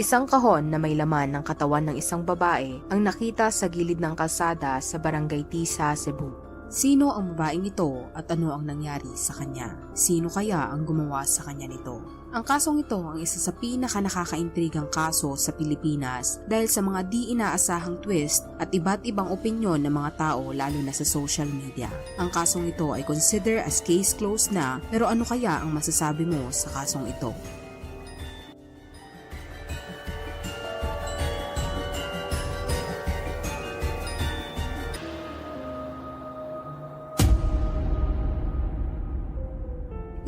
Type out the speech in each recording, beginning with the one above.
Isang kahon na may laman ng katawan ng isang babae ang nakita sa gilid ng kalsada sa barangay Tisa, Cebu. Sino ang babaeng ito at ano ang nangyari sa kanya? Sino kaya ang gumawa sa kanya nito? Ang kasong ito ang isa sa pinaka nakakaintrigang kaso sa Pilipinas dahil sa mga di inaasahang twist at iba't ibang opinyon ng mga tao lalo na sa social media. Ang kasong ito ay consider as case closed na pero ano kaya ang masasabi mo sa kasong ito?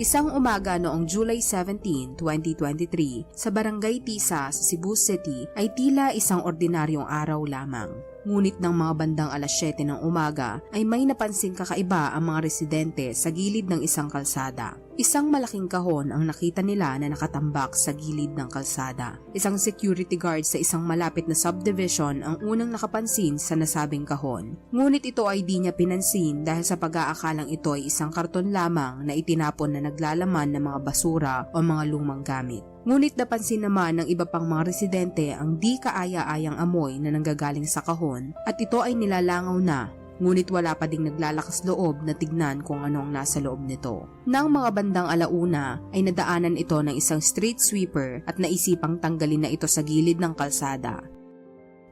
Isang umaga noong July 17, 2023, sa Barangay Tisa sa Cebu City ay tila isang ordinaryong araw lamang. Ngunit ng mga bandang alas 7 ng umaga ay may napansing kakaiba ang mga residente sa gilid ng isang kalsada. Isang malaking kahon ang nakita nila na nakatambak sa gilid ng kalsada. Isang security guard sa isang malapit na subdivision ang unang nakapansin sa nasabing kahon. Ngunit ito ay di niya pinansin dahil sa pag-aakalang ito ay isang karton lamang na itinapon na naglalaman ng mga basura o mga lumang gamit. Ngunit napansin naman ng iba pang mga residente ang di kaaya-ayang amoy na nanggagaling sa kahon at ito ay nilalangaw na ngunit wala pa ding naglalakas loob na tignan kung ano ang nasa loob nito. Nang mga bandang alauna ay nadaanan ito ng isang street sweeper at naisipang tanggalin na ito sa gilid ng kalsada.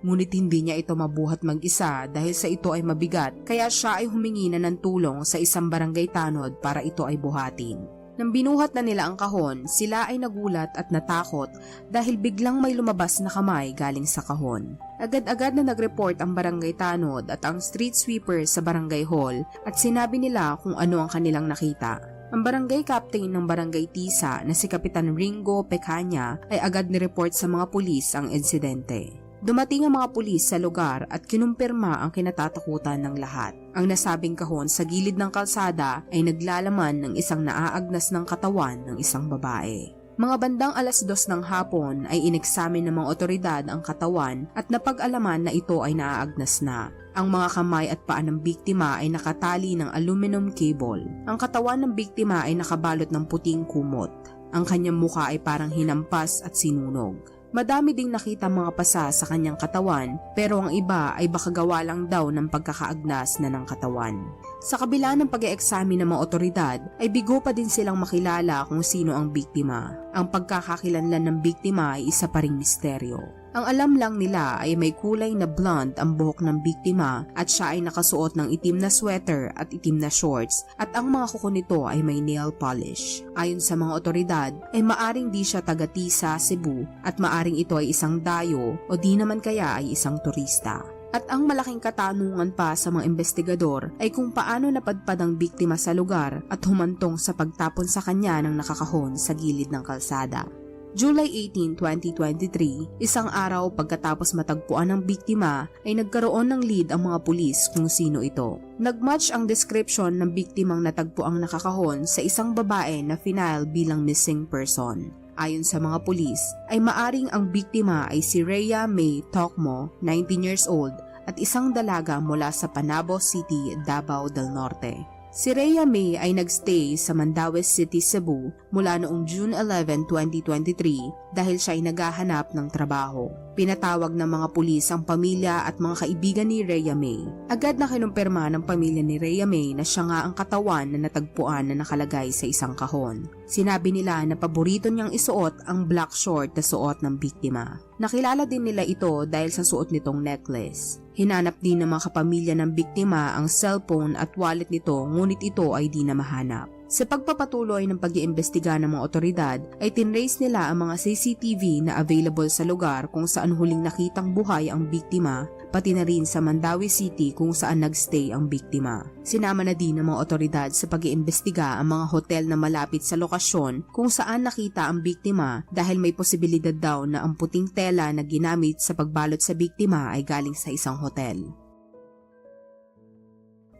Ngunit hindi niya ito mabuhat mag-isa dahil sa ito ay mabigat kaya siya ay humingi na ng tulong sa isang barangay tanod para ito ay buhatin. Nang binuhat na nila ang kahon, sila ay nagulat at natakot dahil biglang may lumabas na kamay galing sa kahon. Agad-agad na nag-report ang barangay tanod at ang street sweeper sa barangay hall at sinabi nila kung ano ang kanilang nakita. Ang barangay captain ng barangay Tisa na si Kapitan Ringo Pecanya ay agad ni-report sa mga pulis ang insidente. Dumating ang mga pulis sa lugar at kinumpirma ang kinatatakutan ng lahat. Ang nasabing kahon sa gilid ng kalsada ay naglalaman ng isang naaagnas ng katawan ng isang babae. Mga bandang alas dos ng hapon ay ineksamin ng mga otoridad ang katawan at napag-alaman na ito ay naaagnas na. Ang mga kamay at paa ng biktima ay nakatali ng aluminum cable. Ang katawan ng biktima ay nakabalot ng puting kumot. Ang kanyang muka ay parang hinampas at sinunog. Madami ding nakita mga pasa sa kanyang katawan pero ang iba ay baka gawa lang daw ng pagkakaagnas na ng katawan. Sa kabila ng pag examine ng mga otoridad ay bigo pa din silang makilala kung sino ang biktima. Ang pagkakakilanlan ng biktima ay isa pa ring misteryo. Ang alam lang nila ay may kulay na blonde ang buhok ng biktima at siya ay nakasuot ng itim na sweater at itim na shorts at ang mga kuko nito ay may nail polish. Ayon sa mga otoridad ay maaring di siya taga Tisa, Cebu at maaring ito ay isang dayo o di naman kaya ay isang turista. At ang malaking katanungan pa sa mga investigador ay kung paano napadpad ang biktima sa lugar at humantong sa pagtapon sa kanya ng nakakahon sa gilid ng kalsada. July 18, 2023, isang araw pagkatapos matagpuan ng biktima ay nagkaroon ng lead ang mga pulis kung sino ito. Nagmatch ang description ng biktimang natagpuang nakakahon sa isang babae na final bilang missing person. Ayon sa mga pulis, ay maaring ang biktima ay si Rhea May Tokmo, 19 years old, at isang dalaga mula sa Panabo City, Davao del Norte. Si Rhea May ay nagstay sa Mandaue City, Cebu mula noong June 11, 2023 dahil siya ay naghahanap ng trabaho. Pinatawag ng mga pulis ang pamilya at mga kaibigan ni Rhea May. Agad na kinumpirma ng pamilya ni Rhea May na siya nga ang katawan na natagpuan na nakalagay sa isang kahon. Sinabi nila na paborito niyang isuot ang black short na suot ng biktima. Nakilala din nila ito dahil sa suot nitong necklace. Hinanap din ng mga kapamilya ng biktima ang cellphone at wallet nito ngunit ito ay di na mahanap. Sa pagpapatuloy ng pag-iimbestiga ng mga otoridad ay tinrace nila ang mga CCTV na available sa lugar kung saan huling nakitang buhay ang biktima pati na rin sa Mandawi City kung saan nagstay ang biktima. Sinama na din ng mga otoridad sa pag-iimbestiga ang mga hotel na malapit sa lokasyon kung saan nakita ang biktima dahil may posibilidad daw na ang puting tela na ginamit sa pagbalot sa biktima ay galing sa isang hotel.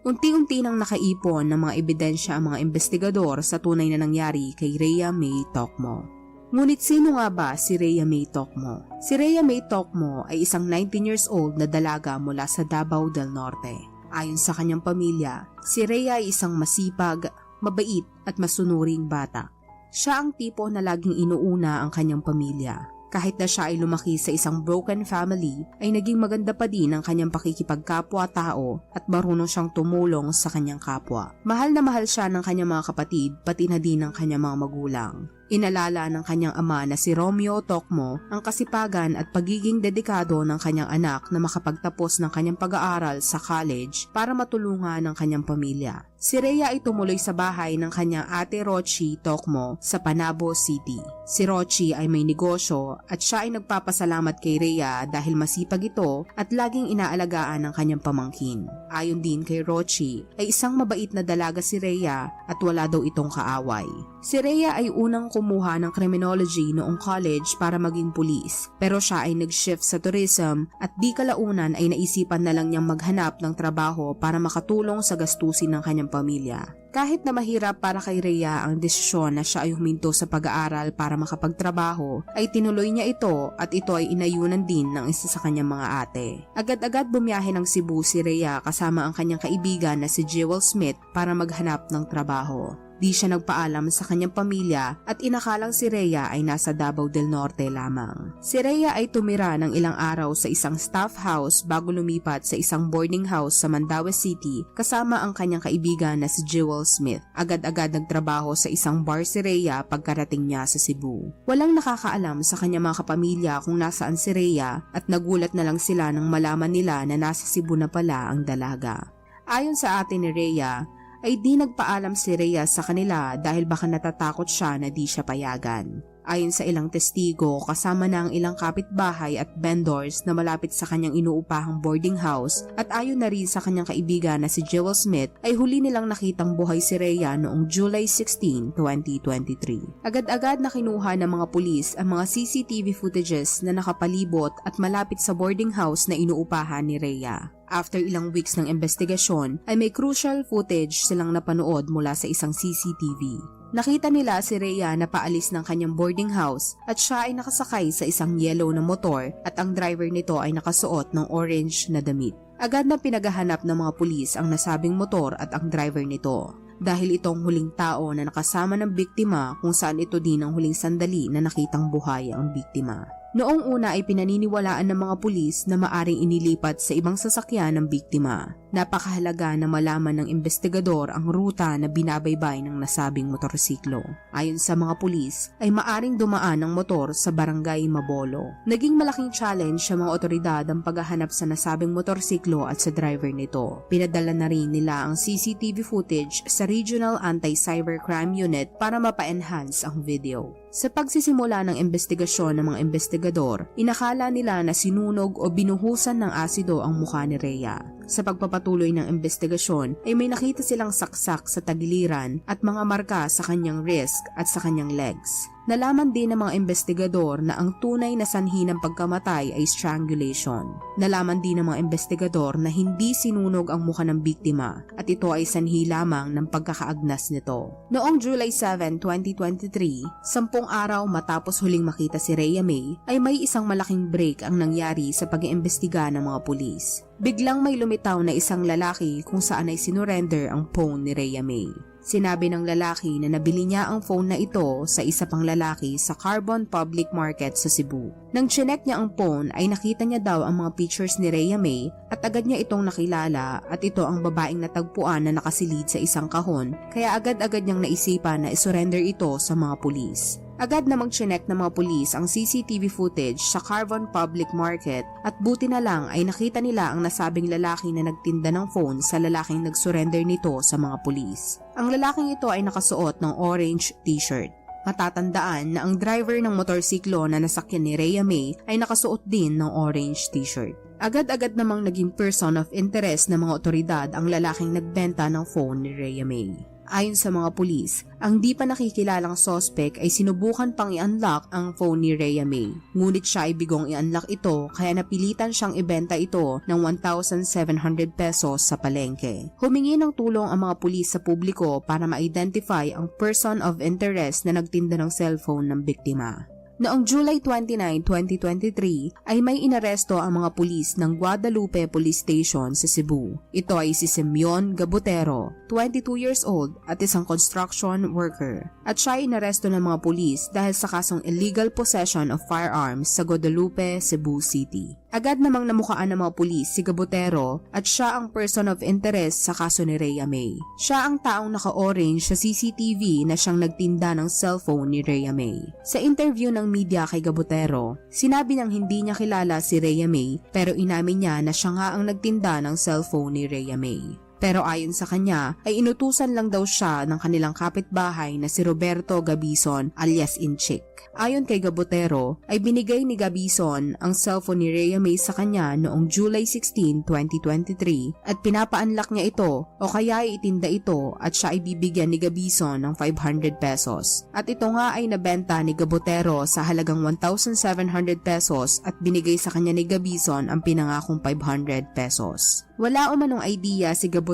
Unti-unti nang nakaipon ng mga ebidensya ang mga investigador sa tunay na nangyari kay Rhea May Tokmo. Ngunit sino nga ba si Rhea May Tokmo? Si Rhea May Tokmo ay isang 19 years old na dalaga mula sa Davao del Norte. Ayon sa kanyang pamilya, si Rhea ay isang masipag, mabait at masunuring bata. Siya ang tipo na laging inuuna ang kanyang pamilya. Kahit na siya ay lumaki sa isang broken family, ay naging maganda pa din ang kanyang pakikipagkapwa-tao at marunong siyang tumulong sa kanyang kapwa. Mahal na mahal siya ng kanyang mga kapatid pati na din ng kanyang mga magulang. Inalala ng kanyang ama na si Romeo Tokmo ang kasipagan at pagiging dedikado ng kanyang anak na makapagtapos ng kanyang pag-aaral sa college para matulungan ng kanyang pamilya. Si Rhea ay tumuloy sa bahay ng kanyang ate Rochi Tokmo sa Panabo City. Si Rochi ay may negosyo at siya ay nagpapasalamat kay Rhea dahil masipag ito at laging inaalagaan ng kanyang pamangkin. Ayon din kay Rochi ay isang mabait na dalaga si Rhea at wala daw itong kaaway. Si Rhea ay unang kumuha ng criminology noong college para maging pulis pero siya ay nag-shift sa tourism at di kalaunan ay naisipan na lang niyang maghanap ng trabaho para makatulong sa gastusin ng kanyang pamilya. Kahit na mahirap para kay Rhea ang desisyon na siya ay huminto sa pag-aaral para makapagtrabaho, ay tinuloy niya ito at ito ay inayunan din ng isa sa kanyang mga ate. Agad-agad bumiyahe ng Cebu si Rhea kasama ang kanyang kaibigan na si Jewel Smith para maghanap ng trabaho. Di siya nagpaalam sa kanyang pamilya at inakalang si Rhea ay nasa Davao del Norte lamang. Si Rhea ay tumira ng ilang araw sa isang staff house bago lumipat sa isang boarding house sa Mandaue City kasama ang kanyang kaibigan na si Jewel Smith. Agad-agad nagtrabaho sa isang bar si Rhea pagkarating niya sa Cebu. Walang nakakaalam sa kanyang mga kapamilya kung nasaan si Rhea at nagulat na lang sila nang malaman nila na nasa Cebu na pala ang dalaga. Ayon sa atin ni Rhea, ay di nagpaalam si Rhea sa kanila dahil baka natatakot siya na di siya payagan. Ayon sa ilang testigo, kasama na ang ilang kapitbahay at vendors na malapit sa kanyang inuupahang boarding house at ayon na rin sa kanyang kaibigan na si Jewel Smith ay huli nilang nakitang buhay si Rhea noong July 16, 2023. Agad-agad na kinuha ng mga pulis ang mga CCTV footages na nakapalibot at malapit sa boarding house na inuupahan ni Rhea. After ilang weeks ng investigasyon, ay may crucial footage silang napanood mula sa isang CCTV. Nakita nila si Rhea na paalis ng kanyang boarding house at siya ay nakasakay sa isang yellow na motor at ang driver nito ay nakasuot ng orange na damit. Agad na pinagahanap ng mga pulis ang nasabing motor at ang driver nito dahil itong huling tao na nakasama ng biktima kung saan ito din ang huling sandali na nakitang buhay ang biktima. Noong una ay pinaniniwalaan ng mga pulis na maaring inilipat sa ibang sasakyan ng biktima. Napakahalaga na malaman ng investigador ang ruta na binabaybay ng nasabing motorsiklo. Ayon sa mga pulis, ay maaring dumaan ang motor sa barangay Mabolo. Naging malaking challenge sa mga otoridad ang paghahanap sa nasabing motorsiklo at sa driver nito. Pinadala na rin nila ang CCTV footage sa Regional Anti-Cybercrime Unit para mapa-enhance ang video. Sa pagsisimula ng investigasyon ng mga investigador, inakala nila na sinunog o binuhusan ng asido ang mukha ni Rhea. Sa pagpapatuloy ng investigasyon ay may nakita silang saksak sa tagiliran at mga marka sa kanyang wrist at sa kanyang legs. Nalaman din ng mga investigador na ang tunay na sanhi ng pagkamatay ay strangulation. Nalaman din ng mga investigador na hindi sinunog ang mukha ng biktima at ito ay sanhi lamang ng pagkakaagnas nito. Noong July 7, 2023, sampung araw matapos huling makita si Rhea May, ay may isang malaking break ang nangyari sa pag-iimbestiga ng mga pulis. Biglang may lumitaw na isang lalaki kung saan ay sinurrender ang phone ni Rhea May. Sinabi ng lalaki na nabili niya ang phone na ito sa isa pang lalaki sa Carbon Public Market sa Cebu. Nang chinek niya ang phone ay nakita niya daw ang mga pictures ni Rhea May at agad niya itong nakilala at ito ang babaeng natagpuan na nakasilid sa isang kahon kaya agad-agad niyang naisipan na isurrender ito sa mga pulis. Agad na mag-chinek ng mga pulis ang CCTV footage sa Carbon Public Market at buti na lang ay nakita nila ang nasabing lalaki na nagtinda ng phone sa lalaking nag-surrender nito sa mga pulis. Ang lalaking ito ay nakasuot ng orange t-shirt. Matatandaan na ang driver ng motorsiklo na nasakyan ni Rhea May ay nakasuot din ng orange t-shirt. Agad-agad namang naging person of interest ng mga otoridad ang lalaking nagbenta ng phone ni Rhea May. Ayon sa mga pulis, ang di pa nakikilalang sospek ay sinubukan pang i-unlock ang phone ni Rhea May. Ngunit siya ay bigong i-unlock ito kaya napilitan siyang ibenta ito ng 1,700 pesos sa palengke. Humingi ng tulong ang mga pulis sa publiko para ma-identify ang person of interest na nagtinda ng cellphone ng biktima. Noong July 29, 2023 ay may inaresto ang mga pulis ng Guadalupe Police Station sa Cebu. Ito ay si Simeon Gabutero, 22 years old at isang construction worker. At siya ay inaresto ng mga pulis dahil sa kasong illegal possession of firearms sa Guadalupe, Cebu City. Agad namang namukaan ng mga pulis si Gabutero at siya ang person of interest sa kaso ni Rhea May. Siya ang taong naka-orange sa CCTV na siyang nagtinda ng cellphone ni Rhea May. Sa interview ng media kay Gabutero, sinabi niyang hindi niya kilala si Rhea May pero inamin niya na siya nga ang nagtinda ng cellphone ni Rhea May. Pero ayon sa kanya ay inutusan lang daw siya ng kanilang kapitbahay na si Roberto Gabison alias Inchik. Ayon kay Gabotero ay binigay ni Gabison ang cellphone ni Rhea May sa kanya noong July 16, 2023 at pinapaanlak niya ito o kaya ay itinda ito at siya ay bibigyan ni Gabison ng 500 pesos. At ito nga ay nabenta ni Gabotero sa halagang 1,700 pesos at binigay sa kanya ni Gabison ang pinangakong 500 pesos. Wala umanong idea si Gabotero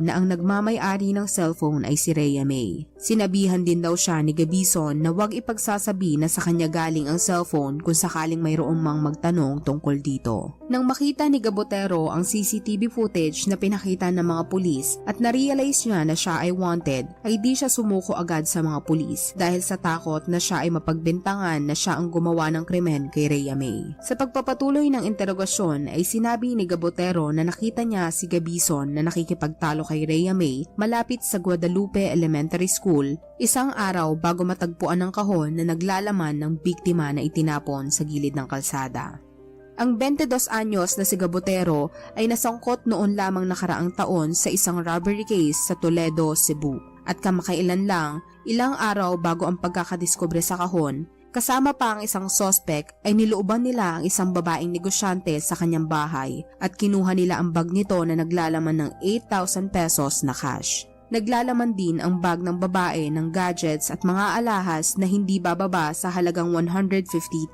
na ang nagmamay-ari ng cellphone ay si Rhea May. Sinabihan din daw siya ni Gabison na huwag ipagsasabi na sa kanya galing ang cellphone kung sakaling mayroong mang magtanong tungkol dito. Nang makita ni Gabotero ang CCTV footage na pinakita ng mga pulis at na-realize niya na siya ay wanted, ay di siya sumuko agad sa mga pulis dahil sa takot na siya ay mapagbintangan na siya ang gumawa ng krimen kay Rhea May. Sa pagpapatuloy ng interogasyon ay sinabi ni Gabotero na nakita niya si Gabison na nakikipagtalo kay Rhea May malapit sa Guadalupe Elementary School isang araw bago matagpuan ng kahon na naglalaman ng biktima na itinapon sa gilid ng kalsada. Ang 22 anyos na si Gabotero ay nasangkot noon lamang nakaraang taon sa isang robbery case sa Toledo, Cebu. At kamakailan lang, ilang araw bago ang pagkakadiskubre sa kahon, Kasama pa ang isang sospek ay nilooban nila ang isang babaeng negosyante sa kanyang bahay at kinuha nila ang bag nito na naglalaman ng 8,000 pesos na cash. Naglalaman din ang bag ng babae ng gadgets at mga alahas na hindi bababa sa halagang 150,000.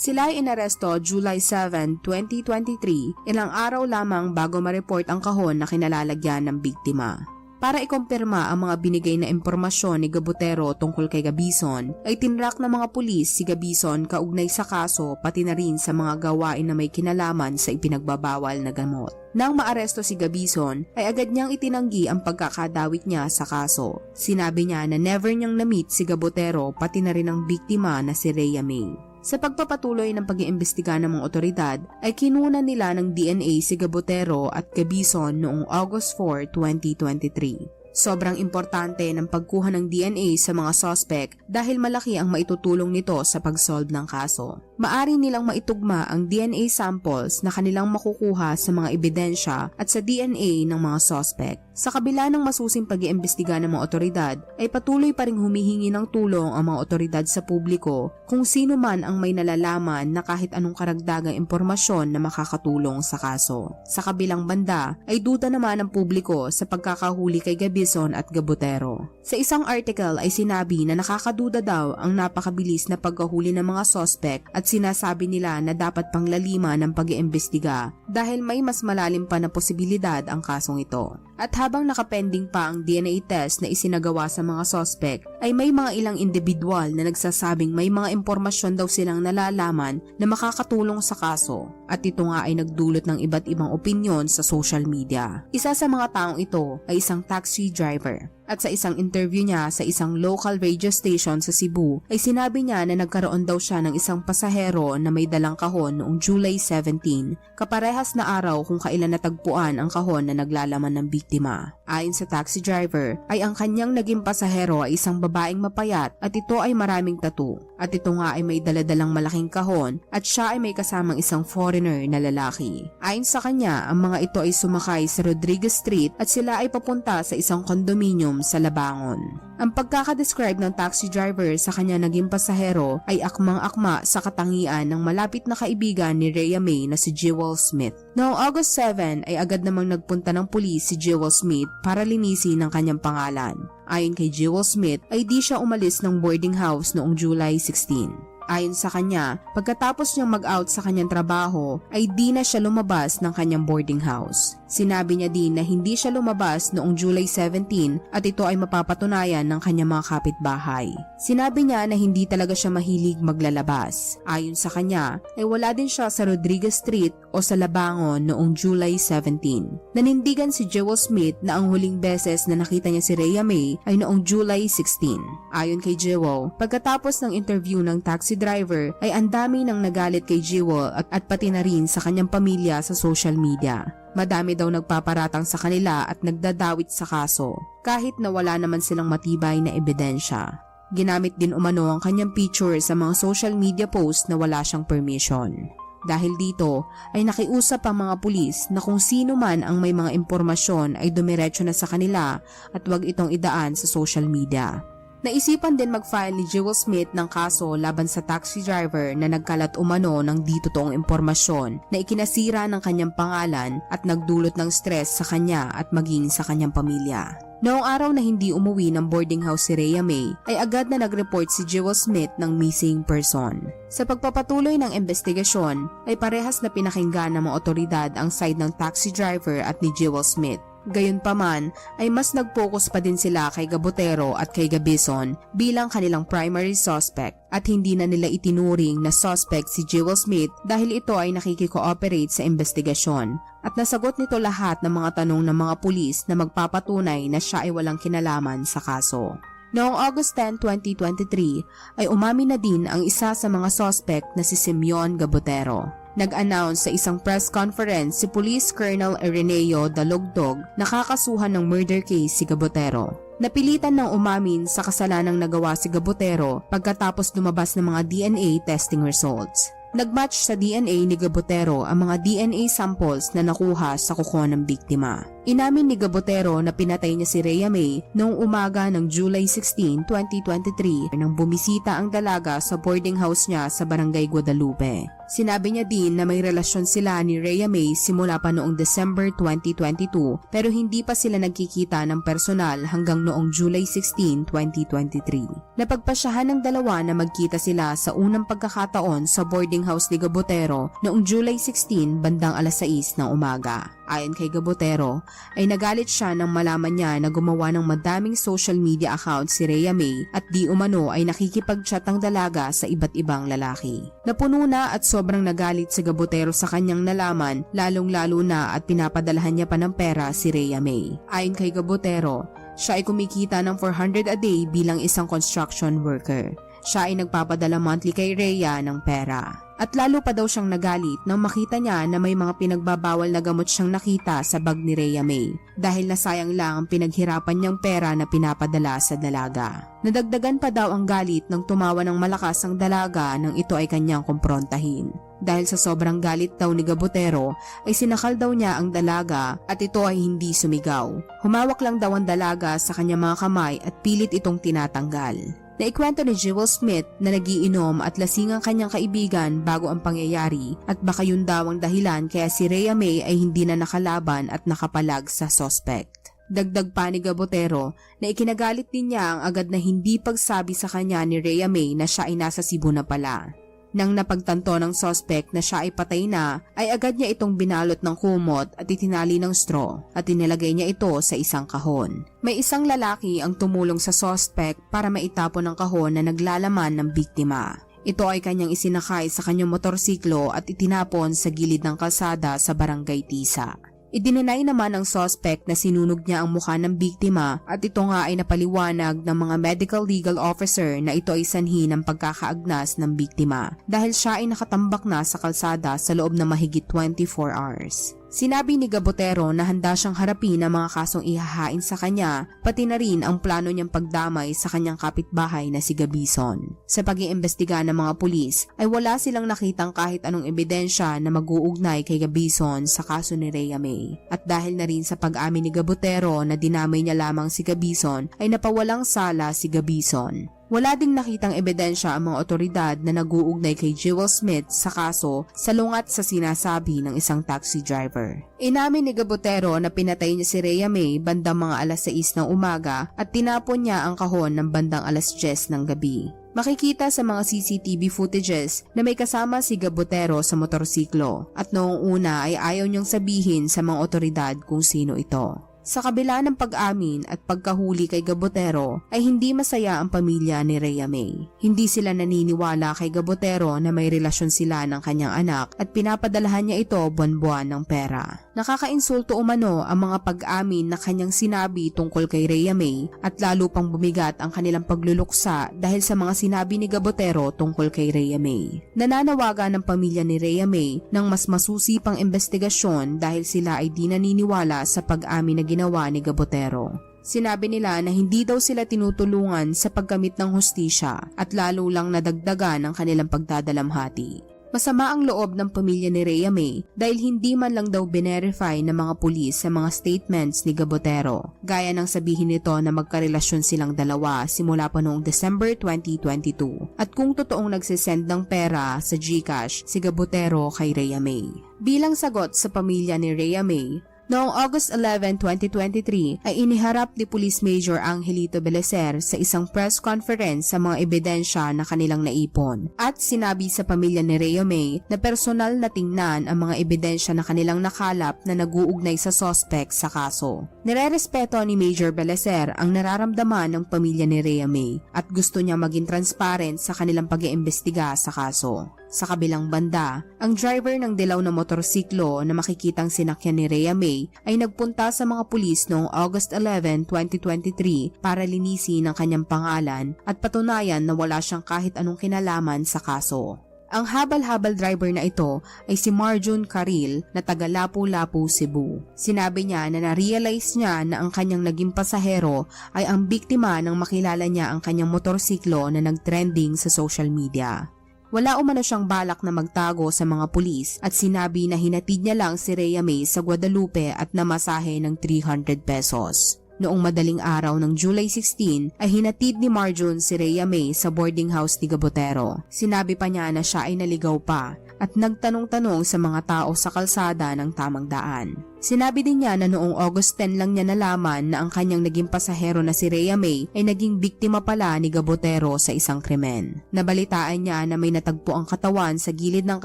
Sila ay inaresto July 7, 2023, ilang araw lamang bago ma-report ang kahon na kinalalagyan ng biktima. Para ikumpirma ang mga binigay na impormasyon ni Gabutero tungkol kay Gabison, ay tinrak ng mga pulis si Gabison kaugnay sa kaso pati na rin sa mga gawain na may kinalaman sa ipinagbabawal na gamot. Nang maaresto si Gabison, ay agad niyang itinanggi ang pagkakadawit niya sa kaso. Sinabi niya na never niyang na-meet si Gabutero pati na rin ang biktima na si Rhea May. Sa pagpapatuloy ng pag-iimbestiga ng mga otoridad ay kinuna nila ng DNA si Gabotero at Gabison noong August 4, 2023. Sobrang importante ng pagkuha ng DNA sa mga suspect dahil malaki ang maitutulong nito sa pag-solve ng kaso. Maari nilang maitugma ang DNA samples na kanilang makukuha sa mga ebidensya at sa DNA ng mga suspect. Sa kabila ng masusing pag-iimbestiga ng mga otoridad, ay patuloy pa rin humihingi ng tulong ang mga otoridad sa publiko kung sino man ang may nalalaman na kahit anong karagdagang impormasyon na makakatulong sa kaso. Sa kabilang banda, ay duda naman ng publiko sa pagkakahuli kay Gabison at Gabutero. Sa isang article ay sinabi na nakakaduda daw ang napakabilis na pagkahuli ng mga sospek at sinasabi nila na dapat panglalima ng pag-iimbestiga dahil may mas malalim pa na posibilidad ang kasong ito. At habang nakapending pa ang DNA test na isinagawa sa mga sospek, ay may mga ilang individual na nagsasabing may mga impormasyon daw silang nalalaman na makakatulong sa kaso. At ito nga ay nagdulot ng iba't ibang opinyon sa social media. Isa sa mga taong ito ay isang taxi driver at sa isang interview niya sa isang local radio station sa Cebu ay sinabi niya na nagkaroon daw siya ng isang pasahero na may dalang kahon noong July 17, kaparehas na araw kung kailan natagpuan ang kahon na naglalaman ng biktima. Ayon sa taxi driver ay ang kanyang naging pasahero ay isang babaeng mapayat at ito ay maraming tattoo. At ito nga ay may daladalang malaking kahon at siya ay may kasamang isang foreigner na lalaki. Ayon sa kanya, ang mga ito ay sumakay sa Rodriguez Street at sila ay papunta sa isang condominium sa Labangon. Ang pagkakadescribe ng taxi driver sa kanya naging pasahero ay akmang-akma sa katangian ng malapit na kaibigan ni Rhea May na si Jewel Smith. Noong August 7 ay agad namang nagpunta ng pulis si Jewel Smith para linisin ang kanyang pangalan. Ayon kay Jewel Smith ay di siya umalis ng boarding house noong July 16. Ayon sa kanya, pagkatapos niyang mag-out sa kanyang trabaho ay di na siya lumabas ng kanyang boarding house. Sinabi niya din na hindi siya lumabas noong July 17 at ito ay mapapatunayan ng kanyang mga kapitbahay. Sinabi niya na hindi talaga siya mahilig maglalabas. Ayon sa kanya, ay wala din siya sa Rodriguez Street o sa Labangon noong July 17. Nanindigan si Jewel Smith na ang huling beses na nakita niya si Rhea May ay noong July 16. Ayon kay Jewel, pagkatapos ng interview ng taxi driver ay ang dami nang nagalit kay Jewel at, at pati na rin sa kanyang pamilya sa social media. Madami daw nagpaparatang sa kanila at nagdadawit sa kaso, kahit na wala naman silang matibay na ebidensya. Ginamit din umano ang kanyang picture sa mga social media post na wala siyang permission. Dahil dito ay nakiusap ang mga pulis na kung sino man ang may mga impormasyon ay dumiretso na sa kanila at wag itong idaan sa social media. Naisipan din mag-file ni Jewel Smith ng kaso laban sa taxi driver na nagkalat umano ng di totoong impormasyon na ikinasira ng kanyang pangalan at nagdulot ng stress sa kanya at maging sa kanyang pamilya. Noong araw na hindi umuwi ng boarding house si Rhea May, ay agad na nag-report si Jewel Smith ng missing person. Sa pagpapatuloy ng investigasyon, ay parehas na pinakinggan ng mga otoridad ang side ng taxi driver at ni Jewel Smith. Gayunpaman ay mas nag-focus pa din sila kay Gabotero at kay Gabison bilang kanilang primary suspect at hindi na nila itinuring na suspect si Jewel Smith dahil ito ay nakikikooperate sa investigasyon at nasagot nito lahat ng mga tanong ng mga pulis na magpapatunay na siya ay walang kinalaman sa kaso. Noong August 10, 2023 ay umamin na din ang isa sa mga suspect na si Simeon Gabotero. Nag-announce sa isang press conference si Police Colonel Ireneo Dalogdog na kakasuhan ng murder case si Gabotero. Napilitan ng umamin sa kasalanang nagawa si Gabotero pagkatapos lumabas ng mga DNA testing results. Nagmatch sa DNA ni Gabotero ang mga DNA samples na nakuha sa kuko ng biktima. Inamin ni Gabotero na pinatay niya si Rhea May noong umaga ng July 16, 2023 nang bumisita ang dalaga sa boarding house niya sa Barangay Guadalupe. Sinabi niya din na may relasyon sila ni Rhea May simula pa noong December 2022 pero hindi pa sila nagkikita ng personal hanggang noong July 16, 2023. Napagpasyahan ng dalawa na magkita sila sa unang pagkakataon sa boarding house ni Gabotero noong July 16 bandang alas 6 ng umaga. Ayon kay Gabotero, ay nagalit siya nang malaman niya na gumawa ng madaming social media account si Rhea May at di umano ay nakikipag-chat ang dalaga sa iba't ibang lalaki. Napuno na at sobrang nagalit si Gabotero sa kanyang nalaman lalong-lalo na at pinapadalahan niya pa ng pera si Rhea May. Ayon kay Gabotero, siya ay kumikita ng 400 a day bilang isang construction worker. Siya ay nagpapadala monthly kay Rhea ng pera. At lalo pa daw siyang nagalit nang makita niya na may mga pinagbabawal na gamot siyang nakita sa bag ni Rhea May dahil nasayang lang ang pinaghirapan niyang pera na pinapadala sa dalaga. Nadagdagan pa daw ang galit nang tumawa ng malakas ang dalaga nang ito ay kanyang kumprontahin. Dahil sa sobrang galit daw ni Gabotero ay sinakal daw niya ang dalaga at ito ay hindi sumigaw. Humawak lang daw ang dalaga sa kanyang mga kamay at pilit itong tinatanggal. Naikwento ni Jewel Smith na nagiinom at lasing ang kanyang kaibigan bago ang pangyayari at baka yun daw ang dahilan kaya si Rhea May ay hindi na nakalaban at nakapalag sa suspect. Dagdag pa ni Gabotero na ikinagalit din niya ang agad na hindi pagsabi sa kanya ni Rhea May na siya ay nasa Cebu na pala. Nang napagtanto ng suspect na siya ay patay na, ay agad niya itong binalot ng kumot at itinali ng straw at inilagay niya ito sa isang kahon. May isang lalaki ang tumulong sa suspect para maitapon ang kahon na naglalaman ng biktima. Ito ay kanyang isinakay sa kanyang motorsiklo at itinapon sa gilid ng kalsada sa barangay Tisa. Idininay naman ng suspect na sinunog niya ang mukha ng biktima at ito nga ay napaliwanag ng mga medical legal officer na ito ay sanhi ng pagkakaagnas ng biktima dahil siya ay nakatambak na sa kalsada sa loob ng mahigit 24 hours. Sinabi ni Gabotero na handa siyang harapin ang mga kasong ihahain sa kanya, pati na rin ang plano niyang pagdamay sa kanyang kapitbahay na si Gabison. Sa pag-iimbestiga ng mga pulis, ay wala silang nakitang kahit anong ebidensya na mag-uugnay kay Gabison sa kaso ni Rhea May. At dahil na rin sa pag-amin ni Gabotero na dinamay niya lamang si Gabison, ay napawalang sala si Gabison. Wala ding nakitang ebidensya ang mga otoridad na nag-uugnay kay Jewel Smith sa kaso salungat sa sinasabi ng isang taxi driver. Inamin ni Gabotero na pinatay niya si Rhea May bandang mga alas 6 ng umaga at tinapon niya ang kahon ng bandang alas 10 ng gabi. Makikita sa mga CCTV footages na may kasama si Gabotero sa motorsiklo at noong una ay ayaw niyang sabihin sa mga otoridad kung sino ito. Sa kabila ng pag-amin at pagkahuli kay Gabotero ay hindi masaya ang pamilya ni Rhea May. Hindi sila naniniwala kay Gabotero na may relasyon sila ng kanyang anak at pinapadalahan niya ito buwan-buwan ng pera. Nakakainsulto umano ang mga pag-amin na kanyang sinabi tungkol kay Rhea May at lalo pang bumigat ang kanilang pagluluksa dahil sa mga sinabi ni Gabotero tungkol kay Rhea May. Nananawagan ng pamilya ni Rhea May ng mas masusipang investigasyon dahil sila ay di naniniwala sa pag-amin na ginawa ni Gabotero. Sinabi nila na hindi daw sila tinutulungan sa pagkamit ng hustisya at lalo lang nadagdagan ang kanilang pagdadalamhati. Masama ang loob ng pamilya ni Rhea May dahil hindi man lang daw binerify ng mga pulis sa mga statements ni Gabotero. Gaya ng sabihin nito na magkarelasyon silang dalawa simula pa noong December 2022 at kung totoong nagsisend ng pera sa Gcash si Gabotero kay Rhea May. Bilang sagot sa pamilya ni Rhea May, Noong August 11, 2023 ay iniharap ni Police Major Angelito Belecer sa isang press conference sa mga ebidensya na kanilang naipon at sinabi sa pamilya ni Rhea May na personal na tingnan ang mga ebidensya na kanilang nakalap na naguugnay sa suspect sa kaso. Nirerespeto ni Major Belecer ang nararamdaman ng pamilya ni Rhea May at gusto niya maging transparent sa kanilang pag-iimbestiga sa kaso. Sa kabilang banda, ang driver ng dilaw na motorsiklo na makikitang sinakyan ni Rhea May ay nagpunta sa mga pulis noong August 11, 2023 para linisin ang kanyang pangalan at patunayan na wala siyang kahit anong kinalaman sa kaso. Ang habal-habal driver na ito ay si Marjun Karil na taga Lapu-Lapu, Cebu. Sinabi niya na na-realize niya na ang kanyang naging pasahero ay ang biktima nang makilala niya ang kanyang motorsiklo na nag-trending sa social media. Wala umano siyang balak na magtago sa mga pulis at sinabi na hinatid niya lang si Rhea May sa Guadalupe at namasahe ng 300 pesos. Noong madaling araw ng July 16 ay hinatid ni Marjun si Rhea May sa boarding house ni Gabotero. Sinabi pa niya na siya ay naligaw pa at nagtanong-tanong sa mga tao sa kalsada ng tamang daan. Sinabi din niya na noong August 10 lang niya nalaman na ang kanyang naging pasahero na si Rhea May ay naging biktima pala ni Gabotero sa isang krimen. Nabalitaan niya na may natagpo ang katawan sa gilid ng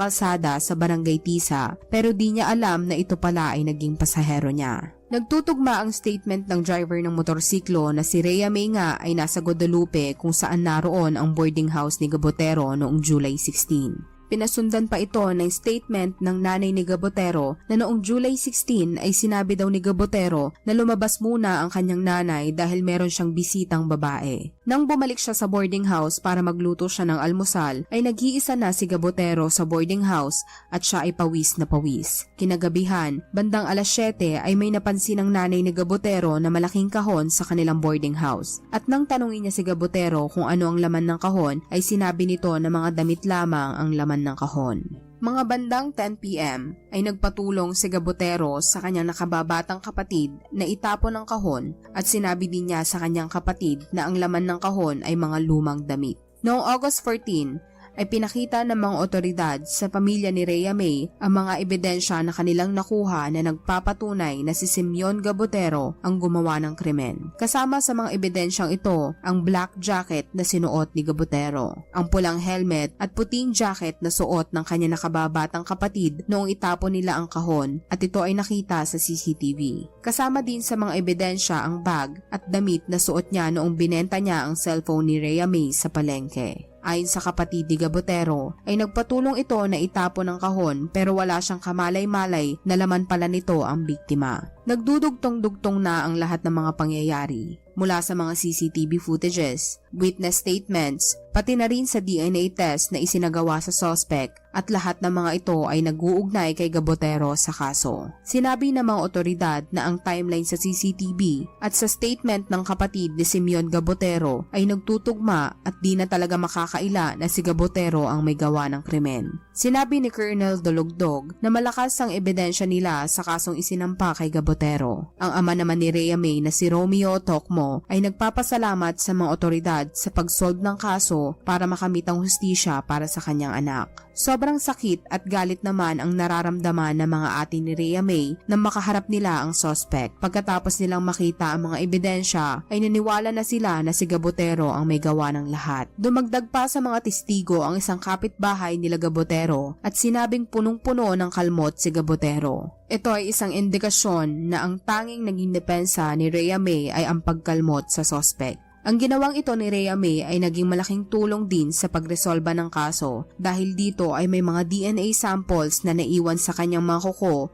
kalsada sa barangay Tisa pero di niya alam na ito pala ay naging pasahero niya. Nagtutugma ang statement ng driver ng motorsiklo na si Rhea May nga ay nasa Guadalupe kung saan naroon ang boarding house ni Gabotero noong July 16. Pinasundan pa ito ng statement ng nanay ni Gabotero na noong July 16 ay sinabi daw ni Gabotero na lumabas muna ang kanyang nanay dahil meron siyang bisitang babae. Nang bumalik siya sa boarding house para magluto siya ng almusal ay nag-iisa na si Gabotero sa boarding house at siya ay pawis na pawis. Kinagabihan, bandang alas 7 ay may napansin ng nanay ni Gabotero na malaking kahon sa kanilang boarding house. At nang tanungin niya si Gabotero kung ano ang laman ng kahon ay sinabi nito na mga damit lamang ang laman laman ng kahon. Mga bandang 10pm ay nagpatulong si Gabotero sa kanyang nakababatang kapatid na itapon ang kahon at sinabi din niya sa kanyang kapatid na ang laman ng kahon ay mga lumang damit. Noong August 14, ay pinakita ng mga otoridad sa pamilya ni Rhea May ang mga ebidensya na kanilang nakuha na nagpapatunay na si Simeon Gabotero ang gumawa ng krimen. Kasama sa mga ebidensyang ito ang black jacket na sinuot ni Gabotero, ang pulang helmet at puting jacket na suot ng kanya nakababatang kapatid noong itapon nila ang kahon at ito ay nakita sa CCTV. Kasama din sa mga ebidensya ang bag at damit na suot niya noong binenta niya ang cellphone ni Rhea May sa palengke. Ayon sa kapatid ni Gabotero, ay nagpatulong ito na itapon ang kahon pero wala siyang kamalay-malay na laman pala nito ang biktima. Nagdudugtong-dugtong na ang lahat ng mga pangyayari mula sa mga CCTV footages, witness statements, pati na rin sa DNA test na isinagawa sa suspect at lahat ng mga ito ay nag-uugnay kay Gabotero sa kaso. Sinabi ng mga otoridad na ang timeline sa CCTV at sa statement ng kapatid ni Simeon Gabotero ay nagtutugma at di na talaga makakaila na si Gabotero ang may gawa ng krimen. Sinabi ni Colonel Dologdog na malakas ang ebidensya nila sa kasong isinampa kay Gabotero. Ang ama naman ni Rhea May na si Romeo Tokmo ay nagpapasalamat sa mga otoridad sa pag-solve ng kaso para makamit ang hustisya para sa kanyang anak. Sobrang sakit at galit naman ang nararamdaman ng mga ate ni Rhea May na makaharap nila ang suspect. Pagkatapos nilang makita ang mga ebidensya ay naniwala na sila na si Gabotero ang may gawa ng lahat. Dumagdag pa sa mga testigo ang isang kapitbahay nila Gabotero at sinabing punong-puno ng kalmot si Gabotero. Ito ay isang indikasyon na ang tanging naging depensa ni Rhea May ay ang pagkalmot sa suspect. Ang ginawang ito ni Rhea May ay naging malaking tulong din sa pagresolba ng kaso dahil dito ay may mga DNA samples na naiwan sa kanyang mga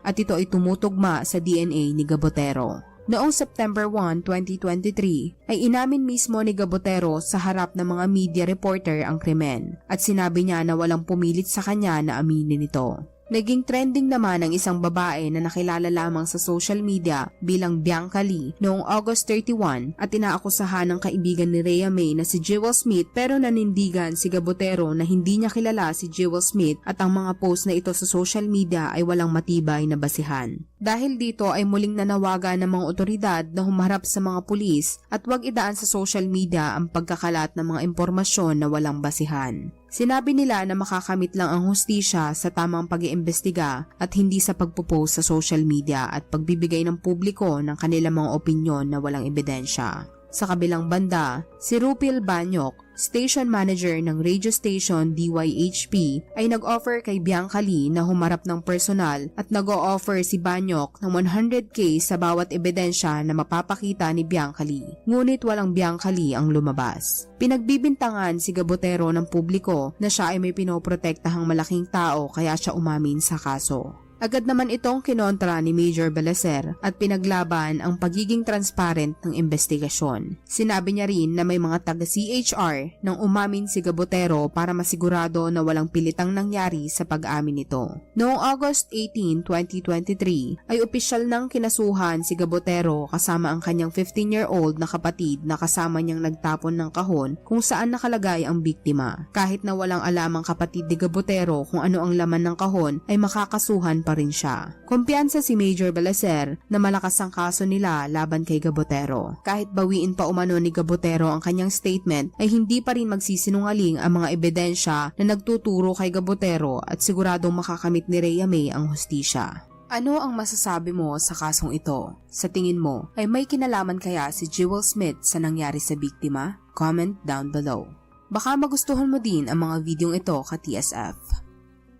at ito ay tumutugma sa DNA ni Gabotero. Noong September 1, 2023, ay inamin mismo ni Gabotero sa harap ng mga media reporter ang krimen at sinabi niya na walang pumilit sa kanya na aminin ito. Naging trending naman ang isang babae na nakilala lamang sa social media bilang Bianca Lee noong August 31 at inaakusahan ng kaibigan ni Rhea May na si Jewel Smith pero nanindigan si Gabotero na hindi niya kilala si Jewel Smith at ang mga post na ito sa social media ay walang matibay na basihan. Dahil dito ay muling nanawagan ng mga otoridad na humarap sa mga pulis at huwag idaan sa social media ang pagkakalat ng mga impormasyon na walang basihan. Sinabi nila na makakamit lang ang hustisya sa tamang pag-iimbestiga at hindi sa pagpo-post sa social media at pagbibigay ng publiko ng kanilang mga opinyon na walang ebidensya. Sa kabilang banda, si Rupil Banyok, station manager ng radio station DYHP, ay nag-offer kay Bianca Lee na humarap ng personal at nag-o-offer si Banyok ng 100k sa bawat ebidensya na mapapakita ni Bianca Lee. Ngunit walang Bianca Lee ang lumabas. Pinagbibintangan si Gabotero ng publiko na siya ay may pinoprotektahang malaking tao kaya siya umamin sa kaso. Agad naman itong kinontra ni Major Belacer at pinaglaban ang pagiging transparent ng investigasyon. Sinabi niya rin na may mga taga-CHR nang umamin si Gabotero para masigurado na walang pilitang nangyari sa pag-amin nito. Noong August 18, 2023 ay opisyal nang kinasuhan si Gabotero kasama ang kanyang 15-year-old na kapatid na kasama niyang nagtapon ng kahon kung saan nakalagay ang biktima. Kahit na walang alam ang kapatid ni Gabotero kung ano ang laman ng kahon ay makakasuhan pa rin siya. Kumpiyansa si Major Balacer na malakas ang kaso nila laban kay Gabotero. Kahit bawiin pa umano ni Gabotero ang kanyang statement ay hindi pa rin magsisinungaling ang mga ebidensya na nagtuturo kay Gabotero at siguradong makakamit ni Rhea May ang hustisya. Ano ang masasabi mo sa kasong ito? Sa tingin mo, ay may kinalaman kaya si Jewel Smith sa nangyari sa biktima? Comment down below. Baka magustuhan mo din ang mga videong ito ka TSF.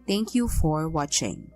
Thank you for watching.